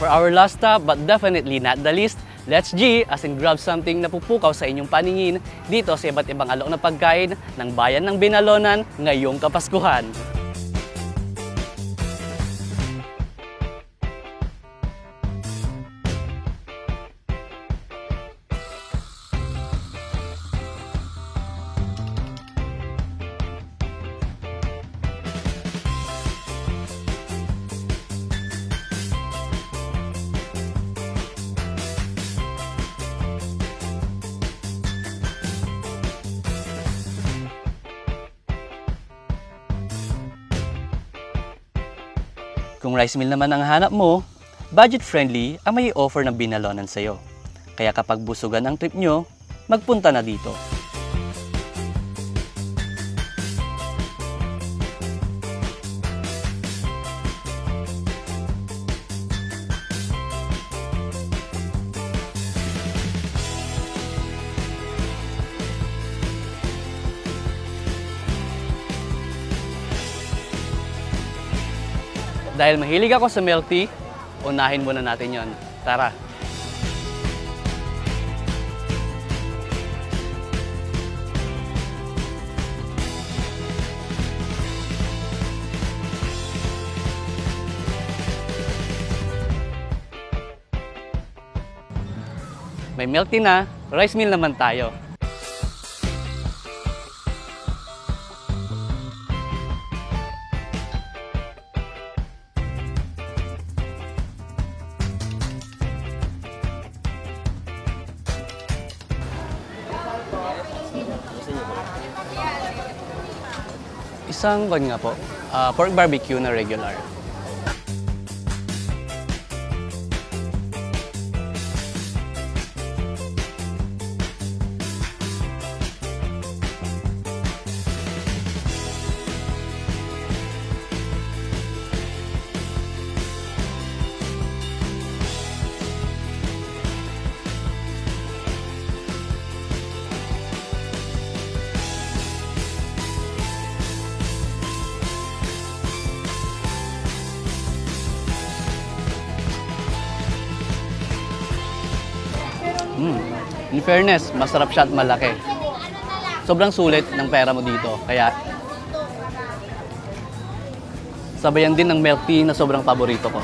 For our last stop, but definitely not the least, let's G as in grab something na pupukaw sa inyong paningin dito sa iba't ibang alok na pagkain ng bayan ng Binalonan ngayong Kapaskuhan. Kung rice meal naman ang hanap mo, budget-friendly ang may offer ng Binalonan sa'yo. Kaya kapag busugan ang trip nyo, magpunta na dito. Dahil mahilig ako sa milk tea, unahin muna natin yon. Tara! May milk tea na, rice meal naman tayo. Isang kwan nga po, ah, pork barbecue na regular. Mm. In fairness, masarap siya at malaki. Sobrang sulit ng pera mo dito. Kaya sabayan din ng milk tea na sobrang paborito ko.